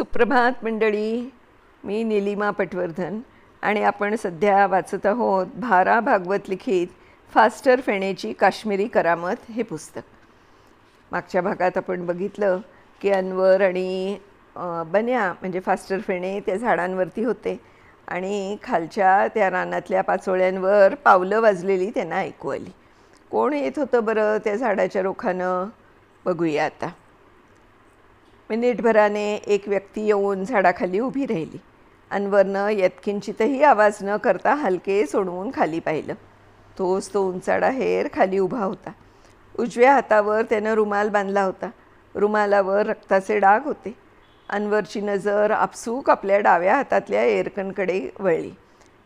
सुप्रभात मंडळी. मी निलिमा पटवर्धन आणि आपण सध्या वाचत आहोत भारा भागवत लिखित फास्टर फेणेची काश्मीरी करामत हे पुस्तक. मागच्या भागात आपण बघितलं की अनवर आणि बन्या म्हणजे फास्टर फेणे त्या झाडांवरती होते आणि खालच्या त्या रानातल्या पाचोळ्यांवर पावलं वाजलेली त्यांना ऐकू आली. कोण येत होतं बरं त्या झाडाच्या रोखानं? बघूया आता. मिनिटभराने एक व्यक्ती येऊन झाडाखाली उभी राहिली अनवरनं यत्किंचितही आवाज न करता हलके सोडवून खाली पाहिलं. तोच तो उंचाडा हेर खाली उभा होता. उजव्या हातावर त्यानं रुमाल बांधला होता. रुमालावर रक्ताचे डाग होते. अनवरची नजर आपसूक आपल्या डाव्या हातातल्या एरकनकडे वळली.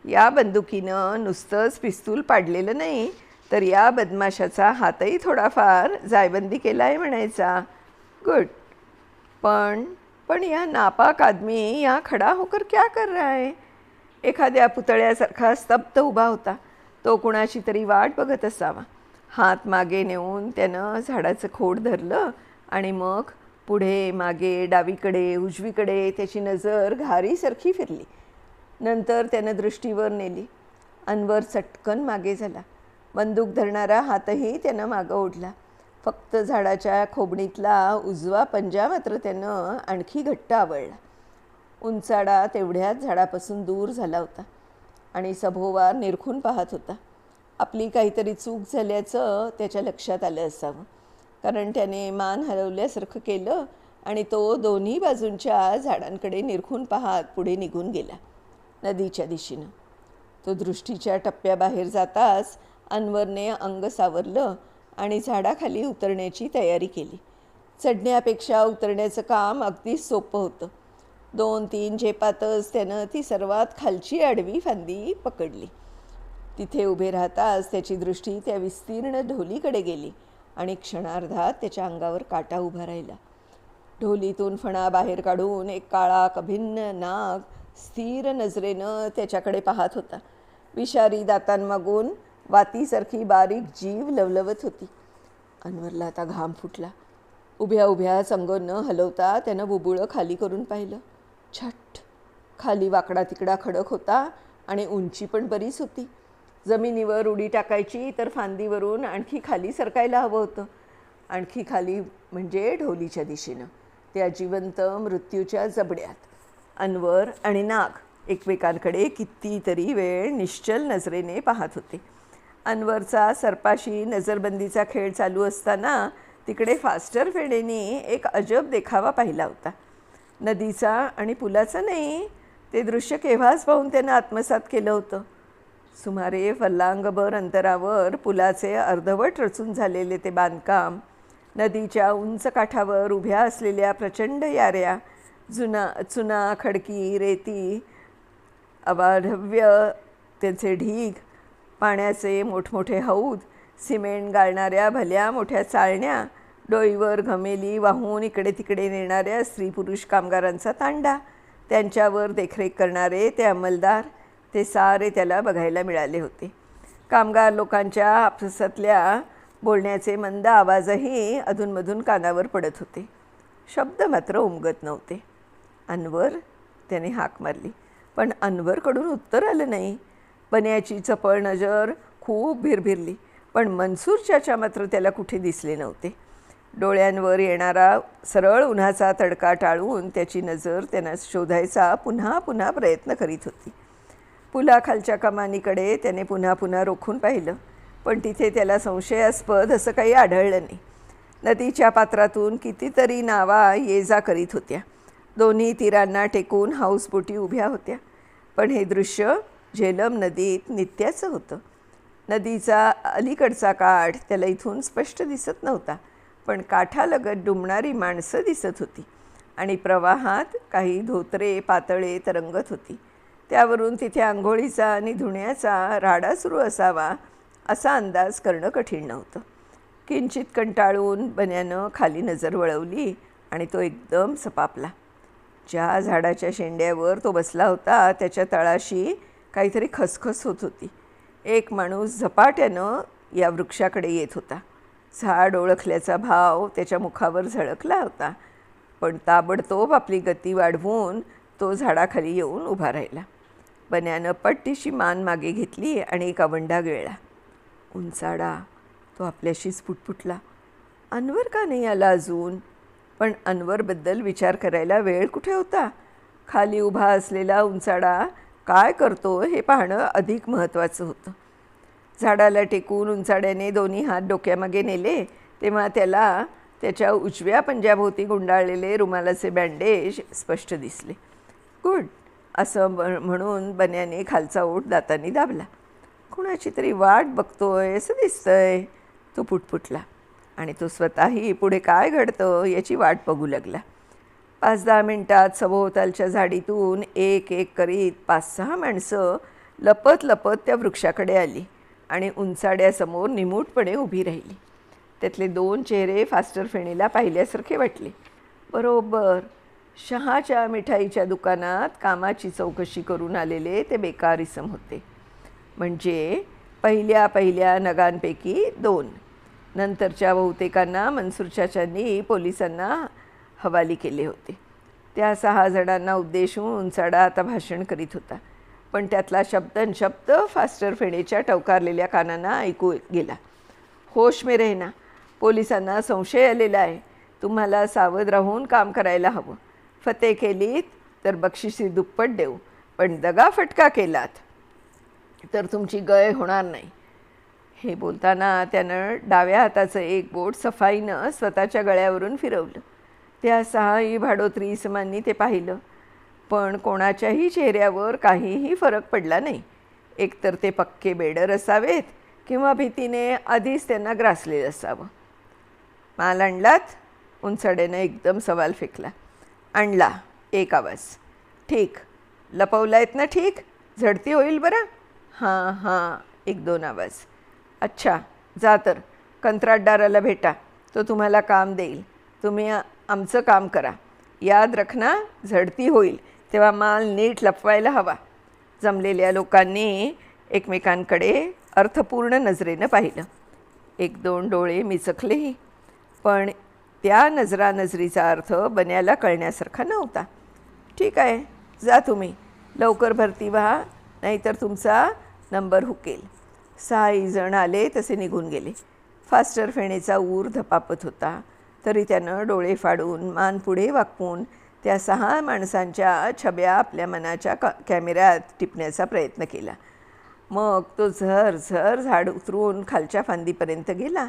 या बंदुकीनं नुसतंच पिस्तूल पाडलेलं नाही तर या बदमाशाचा हातही थोडाफार जायबंदी केला आहे म्हणायचा. गुड. पण पण या नापाक आदमी या खड़ा होकर क्या कर रहा है? एखाद्या पुतळ्यासारखा स्तब्ध उभा होता. तो कुणाची तरी वाट बघत असावा. हात मागे नेऊन त्यानं झाडाचं खोड धरलं आणि मग पुढे मागे डावीकडे उजवीकडे त्याची नजर घारीसारखी फिरली. नंतर त्यानं दृष्टीवर नेली. अनवर चटकन मागे झाला. बंदूक धरणारा हातही त्यानं मागं ओढला. फक्त झाडाच्या खोबणीतला उजवा पंजा मात्र त्यानं आणखी घट्ट आवळला. उंचाडा तेवढ्याच झाडापासून दूर झाला होता आणि सभोवार निरखून पाहत होता. आपली काहीतरी चूक झाल्याचं त्याच्या लक्षात आलं असावं. कारण त्याने मान हलवल्यासारखं केलं आणि तो दोन्ही बाजूंच्या झाडांकडे निरखून पाहत पुढे निघून गेला नदीच्या दिशेनं. तो दृष्टीच्या टप्प्याबाहेर जाताच अनवरने अंग सावरलं आणि झाडाखाली उतरण्याची तयारी केली. चढण्यापेक्षा उतरण्याचं काम अगदीच सोपं होतं. दोन तीन झेपातच त्यानं ती सर्वात खालची आडवी फांदी पकडली. तिथे उभे राहताच त्याची दृष्टी त्या विस्तीर्ण ढोलीकडे गेली आणि क्षणार्धात त्याच्या अंगावर काटा उभा राहिला. ढोलीतून फणा बाहेर काढून एक काळा कभिन्न नाग स्थिर नजरेनं त्याच्याकडे पाहत होता. विषारी दातांमागून वातीसारखी बारीक जीव लवलवत होती. अनवरला आता घाम फुटला. उभ्या उभ्या संग न हलवता त्यानं बुबुळं खाली करून पाहिलं. छट! खाली वाकडा तिकडा खडक होता आणि उंची पण बरीच होती. जमिनीवर उडी टाकायची तर फांदीवरून आणखी खाली सरकायला हवं होतं. आणखी खाली म्हणजे ढोलीच्या दिशेनं. त्या जिवंत मृत्यूच्या जबड्यात. अनवर आणि नाग एकमेकांकडे कितीतरी वेळ निश्चल नजरेने पाहत होते. अनवरचा सर्पाशी नजरबंदीचा खेळ चालू असताना तिकडे फास्टर फेडेने एक अजब देखावा पाहिला होता. नदीचा आणि पुलाचा नाही ते दृश्य केव्हाच पाहून त्यानं आत्मसात केलं होतं. सुमारे फल्लांगभर अंतरावर पुलाचे अर्धवट रचून झालेले ते बांधकाम नदीच्या उंच काठावर उभ्या असलेल्या प्रचंड याऱ्या जुना चुना खडकी रेती अवाढव्य त्याचे ढीग पाण्याचे मोठमोठे हौद सिमेंट गाळणाऱ्या भल्या मोठ्या चाळण्या डोईवर घमेली वाहून इकडे तिकडे नेणाऱ्या स्त्री पुरुष कामगारांचा तांडा त्यांच्यावर देखरेख करणारे ते अंमलदार ते सारे त्याला बघायला मिळाले होते. कामगार लोकांच्या आपसातल्या बोलण्याचे मंद आवाजही अधूनमधून कानावर पडत होते. शब्द मात्र उमगत नव्हते. अनवर त्याने हाक मारली. पण अनवरकडून उत्तर आलं नाही. पन्याची चपळ नजर खूप भिरभिरली. पण मनसूरच्याच्या मात्र त्याला कुठे दिसले नव्हते. डोळ्यांवर येणारा सरळ उन्हाचा तडका टाळून त्याची नजर त्यांना शोधायचा पुन्हा पुन्हा प्रयत्न करीत होती. पुलाखालच्या कमानीकडे त्याने पुन्हा पुन्हा रोखून पाहिलं पण तिथे त्याला संशयास्पद असं काही आढळलं नाही. नदीच्या पात्रातून कितीतरी नावा ये जा करीत होत्या. दोन्ही तीरांना टेकून हाऊसबोटी उभ्या होत्या. पण हे दृश्य झेलम नदीत नित्याचं होतं. नदीचा अलीकडचा काठ त्याला इथून स्पष्ट दिसत नव्हता पण काठालगत डुंबणारी माणसं दिसत होती आणि प्रवाहात काही धोतरे पातळे तरंगत होती. त्यावरून तिथे आंघोळीचा आणि धुण्याचा राडा सुरू असावा असा अंदाज करणं कठीण नव्हतं. किंचित कंटाळून बन्यानं खाली नजर वळवली आणि तो एकदम सपापला. ज्या झाडाच्या शेंड्यावर तो बसला होता त्याच्या तळाशी काहीतरी खसखस होत होती. एक माणूस झपाट्यानं या वृक्षाकडे येत होता. झाड ओळखल्याचा भाव त्याच्या मुखावर झळकला होता. पण ताबडतोब आपली गती वाढवून तो झाडाखाली येऊन उभा राहिला. बन्यानं पट्टीशी मान मागे घेतली आणि एक अवंडा गिळला. उंचाडा तो आपल्याशीच फुटफुटला अनवर का नाही आला अजून? पण अनवरबद्दल विचार करायला वेळ कुठे होता? खाली उभा असलेला उंचाडा काय करतो हे पाहणं अधिक महत्त्वाचं होतं. झाडाला टेकून उंचाड्याने दोन्ही हात डोक्यामागे नेले तेव्हा त्याला त्याच्या उजव्या पंजाभोवती गुंडाळलेले रुमालाचे बँडेज स्पष्ट दिसले. गुड असं ब- म्हणून बन्याने खालचा ओठ दातांनी दाबला. कुणाची तरी वाट बघतोय असं दिसतंय. तो पुटपुटला आणि तो स्वतःही पुढे काय घडतं याची वाट बघू लागला. पाच दहा मिनटात सभोवतालच्या झाडीतून एक एक करीत पाच सहा माणसं लपत लपत त्या वृक्षाकडे आली आणि उंचाड्यासमोर निमूटपणे उभी राहिली. त्यातले दोन चेहरे फास्टर फेणीला पाहिल्यासारखे वाटले. बरोबर शहाच्या मिठाईच्या दुकानात कामाची चौकशी करून आलेले ते बेकार इसम होते. म्हणजे पहिल्या पहिल्या नगांपैकी दोन. नंतरच्या बहुतेकांना मनसूर चाचांनी पोलिसांना हवाली केले होते. त्या सहा जणांना उद्देशून उंचाडा आता भाषण करीत होता. पण त्यातला शब्दनशब्द फास्टर फेणेच्या टवकारलेल्या कानांना ऐकू गेला. होश मे रेना पोलिसांना संशय आलेला आहे. तुम्हाला सावध राहून काम करायला हवं. फते केलीत तर बक्षिसी दुप्पट देऊ. पण दगा फटका केलात तर तुमची गय होणार नाही. हे बोलताना त्यानं डाव्या हाताचं एक बोट सफाईनं स्वतःच्या गळ्यावरून फिरवलं. त्या सहाही भाडोत्री इसमांनी ते पाहिलं. पण कोणाच्याही चेहऱ्यावर काहीही फरक पडला नाही. एकतर ते पक्के बेडर असावेत किंवा भीतीने आधीच त्यांना ग्रासलेलं असावं. माल आणलात? उंचडेनं एकदम सवाल फेकला. आणला. एक आवाज. ठीक. लपवला आहेत ना ठीक? झडती होईल बरं? हां हां. एक दोन आवाज. अच्छा. जा तर. कंत्राटदाराला भेटा. तो तुम्हाला काम देईल. तुम्ही आमचं काम करा. याद रखना झडती होईल. तेव्हा माल नीट लपवायला हवा. जमलेल्या लोकांनी एकमेकांकडे अर्थपूर्ण नजरेनं पाहिलं. एक दोन डोळे मिचकलेही. पण त्या नजरानजरीचा अर्थ बन्याला कळण्यासारखा नव्हता. ठीक आहे जा तुम्ही. लवकर भरती व्हा नाहीतर तुमचा नंबर हुकेल. सहाही जण आले तसे निघून गेले. फास्टर फेणेचा ऊर धपापत होता. तरी त्यानं डोळे फाडून मान पुढे वाकवून त्या सहा माणसांच्या छब्या आपल्या मनाच्या क कॅमेऱ्यात टिपण्याचा प्रयत्न केला. मग तो झर झर झाड उतरून खालच्या फांदीपर्यंत गेला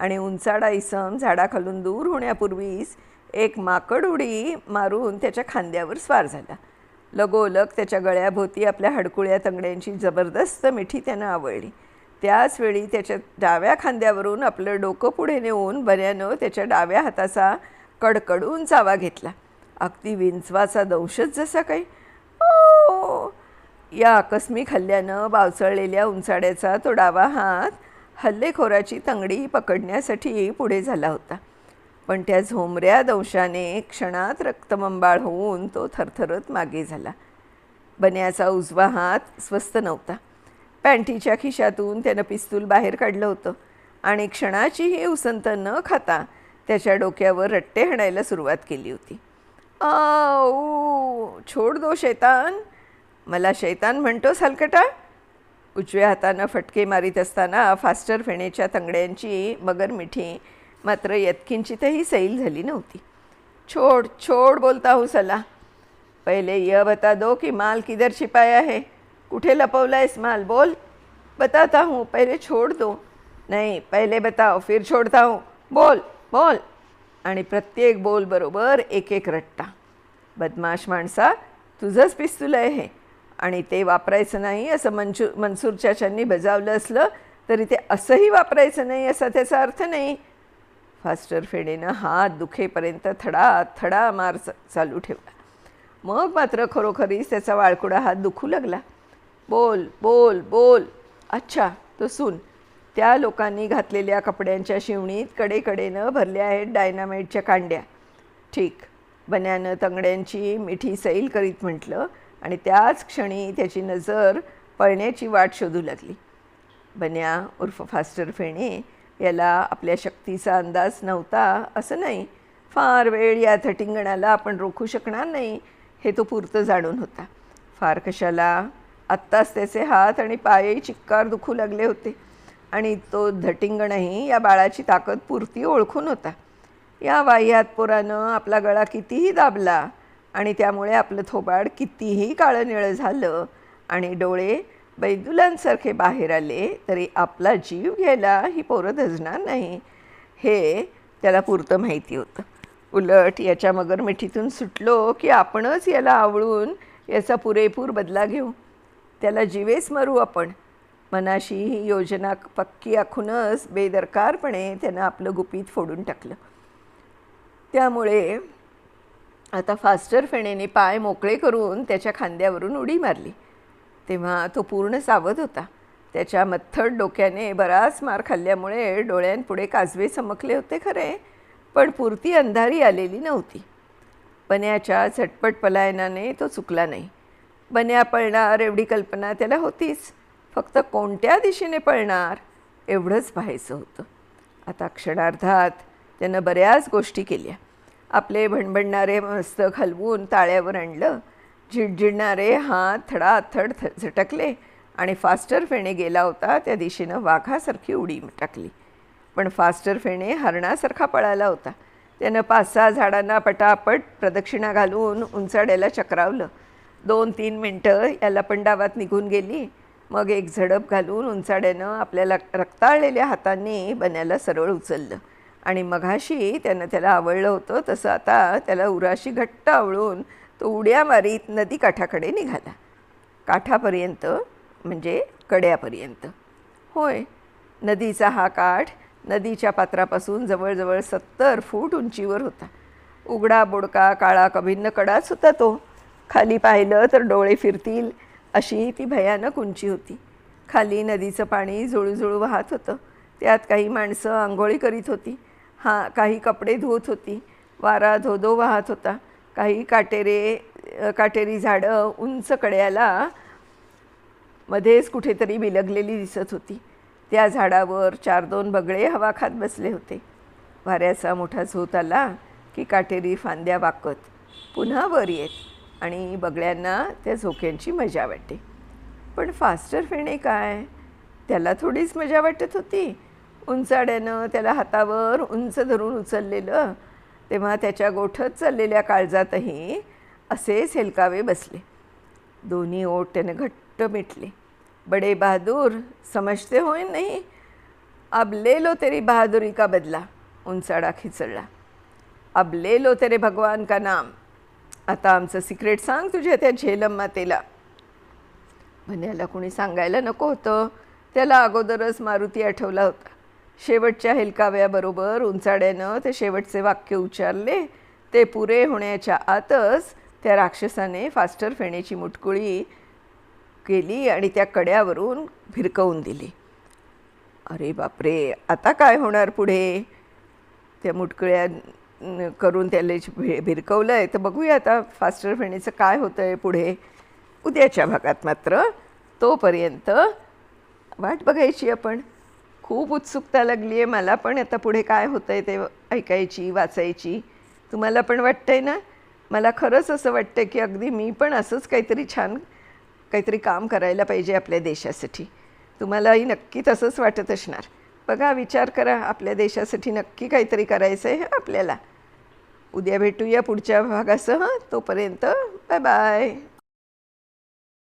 आणि उंचाडा इसम झाडाखालून दूर होण्यापूर्वीच एक माकड उडी मारून त्याच्या खांद्यावर स्वार झाला. लगोलग त्याच्या गळ्याभोवती आपल्या हडकुळ्या तंगड्यांची जबरदस्त मिठी त्यानं आवडली त्याचवेळी त्याच्या डाव्या खांद्यावरून आपलं डोकं पुढे नेऊन बऱ्यानं त्याच्या डाव्या हाताचा कडकडून चावा घेतला. अगदी विंचवाचा दंशच जसा काही. ओ! या आकस्मिक हल्ल्यानं बावचळलेल्या उंचाड्याचा तो डावा हात हल्लेखोराची तंगडी पकडण्यासाठी पुढे झाला होता. पण त्या झोमऱ्या दंशाने क्षणात रक्तमंबाळ होऊन तो थरथरत मागे झाला. बन्याचा उजवा हात स्वस्त नव्हता. पॅन्टीच्या खिशातून त्यानं पिस्तूल बाहेर काढलं होतं. आणि क्षणाचीही उसंत न खाता त्याच्या डोक्यावर रट्टे हाणायला सुरुवात केली होती. आऊ छोड दो शैतान. मला शैतान म्हणतोस हलकटा? उजव्या हातानं फटके मारीत असताना फास्टर फेणेच्या तंगड्यांची मगर मिठी मात्र यत्किंचितही सैल झाली नव्हती. छोड छोड बोलता हूँ सला पहले यह बता दो कि माल किधर छिपाया है? कुठे लपवला आहेस माल बोल. बताता हूँ पहले छोड़ दो. नाही पहिले बताओ फिर छोड़ता हूँ. बोल बोल. आणि प्रत्येक बोल बरोबर एक एक रट्टा. बदमाश माणसा तुझंच पिस्तूल आहे. हे आणि ते वापरायचं नाही असं मनचू मनसूर चाच्यांनी बजावलं असलं तरी ते असंही वापरायचं नाही असा त्याचा अर्थ नाही. फास्टर फेडेनं हात दुखेपर्यंत थडा थडा मार चालू ठेवला. मग मात्र खरोखरीच त्याचा वाळकुडा हात दुखू लागला. बोल बोल बोल. अच्छा तो सुन त्या लोकांनी घातलेल्या कपड्यांच्या शिवणीत कडेकडेनं भरल्या आहेत डायनामाईटच्या कांड्या. ठीक. बन्यानं तंगड्यांची मिठी सैल करीत म्हटलं आणि त्याच क्षणी त्याची नजर पळण्याची वाट शोधू लागली. बन्या उर्फ फास्टर फेणे याला आपल्या शक्तीचा अंदाज नव्हता असं नाही. फार वेळ या थटिंगणाला आपण रोखू शकणार नाही हे तो पुरतं जाणून होता. फार कशाला? आत्ताच त्याचे हात आणि पायही चिक्कार दुखू लागले होते. आणि तो धटिंगणही या बाळाची ताकद पुरती ओळखून होता. या वाह्यात पोरानं आपला गळा कितीही दाबला आणि त्यामुळे आपलं थोबाड कितीही काळं निळं झालं आणि डोळे बैदुलांसारखे बाहेर आले तरी आपला जीव घ्यायला ही पोरं धजणार नाही हे त्याला पुरतं माहिती होतं. उलट याच्या मगरमिठीतून सुटलो की आपणच याला आवळून याचा पुरेपूर बदला घेऊ. त्याला जीवेस मरू आपण. मनाशी ही योजना पक्की आखूनच बेदरकारपणे त्यानं आपलं गुपित फोडून टाकलं. त्यामुळे आता फास्टर फेणेने पाय मोकळे करून त्याच्या खांद्यावरून उडी मारली. तेव्हा तो पूर्ण सावध होता. त्याच्या मथ्थड डोक्याने बराच मार खाल्ल्यामुळे डोळ्यांपुढे काजवे चमकले होते खरे पण पुरती अंधारी आलेली नव्हती. बन्याच्या झटपट पलायनाने तो चुकला नाही. बन्या पळणार एवढी कल्पना त्याला होतीच. फक्त कोणत्या दिशेने पळणार एवढंच पाहायचं होतं. आता क्षणार्धात त्यानं बऱ्याच गोष्टी केल्या. आपले भणभणणारे मस्तक हलवून ताळ्यावर आणलं. झिडझिडणारे हात थडाथड थ झटकले आणि फास्टर फेणे गेला होता त्या दिशेनं वाघासारखी उडी टाकली. पण फास्टर फेणे हरणासारखा पळाला होता. त्यानं पाच सहा झाडांना पटापट प्रदक्षिणा घालून उंचाड्याला चक्रावलं. दोन तीन मिनटं याला पण डावात निघून गेली. मग एक झडप घालून उंचाड्यानं आपल्याला रक्ताळलेल्या हातांनी बन्याला सरळ उचललं. आणि मघाशी त्यानं त्याला आवडलं होतं तसं आता त्याला उराशी घट्ट आवळून तो उड्या मारीत नदीकाठाकडे निघाला. काठापर्यंत म्हणजे कड्यापर्यंत. होय नदीचा हा काठ नदीच्या पात्रापासून जवळजवळ सत्तर फूट उंचीवर होता. उघडा बोडका काळा कभिन्न कडाच होता तो. खाली पाहिलं तर डोळे फिरतील अशी ती भयानक उंची होती. खाली नदीचं पाणी जुळूजुळू वाहत होतं. त्यात काही माणसं आंघोळी करीत होती. हां काही कपडे धुवत होती. वारा धोधो वाहत होता. काही काटेरे काटेरी झाडं उंच कड्याला मध्येच कुठेतरी बिलगलेली दिसत होती. त्या झाडावर चार दोन बगळे हवा खात बसले होते. वाऱ्याचा मोठा झोत आला की काटेरी फांद्या वाकत पुन्हा वर येत. आणि बगळ्यांना त्या झोक्यांची मजा वाटते. पण फास्टर फेणे काय? त्याला थोडीच मजा वाटत होती. उंचाड्यानं त्याला हातावर उंच धरून उचललेलं. तेव्हा त्याच्या गोठत चाललेल्या काळजातही असेच हेलकावे बसले. दोन्ही ओठ त्यानं घट्ट मिटले. बडे बहादूर समजते होय नाही? अब लो तेरी बहादुरी का बदला? उंचाडा खिचळला अब लो तेरे भगवान का नाम? आता आमचं सिक्रेट सांग तुझ्या त्या झेलम मातेला. म्हण्याला कोणी सांगायला नको होतं. त्याला अगोदरच मारुती आठवला होता. शेवटच्या हेलकाव्याबरोबर उंचाड्यानं ते शेवटचे वाक्य उच्चारले. ते पुरे होण्याच्या आतच त्या राक्षसाने फास्टर फेण्याची मुटकुळी केली आणि त्या कड्यावरून भिरकवून दिली. अरे बापरे आता काय होणार पुढे? त्या मुटकुळ्या करून त्याला भि भिरकवलं आहे तर बघूया आता फास्टर फेणीचं काय होतं आहे पुढे. उद्याच्या भागात मात्र तोपर्यंत वाट बघायची आपण. खूप उत्सुकता लागली आहे मला पण आता पुढे काय होतं आहे ते ऐकायची वाचायची. तुम्हाला पण वाटतं आहे ना? मला खरंच असं वाटतं की अगदी मी पण असंच काहीतरी छान काहीतरी काम करायला पाहिजे आपल्या देशासाठी. तुम्हालाही नक्की तसंच वाटत असणार. बघा विचार करा. आपल्या देशासाठी नक्की काहीतरी करायचं आहे आपल्याला. उद्या भेटूया पुढच्या भागासह. तोपर्यंत बाय बाय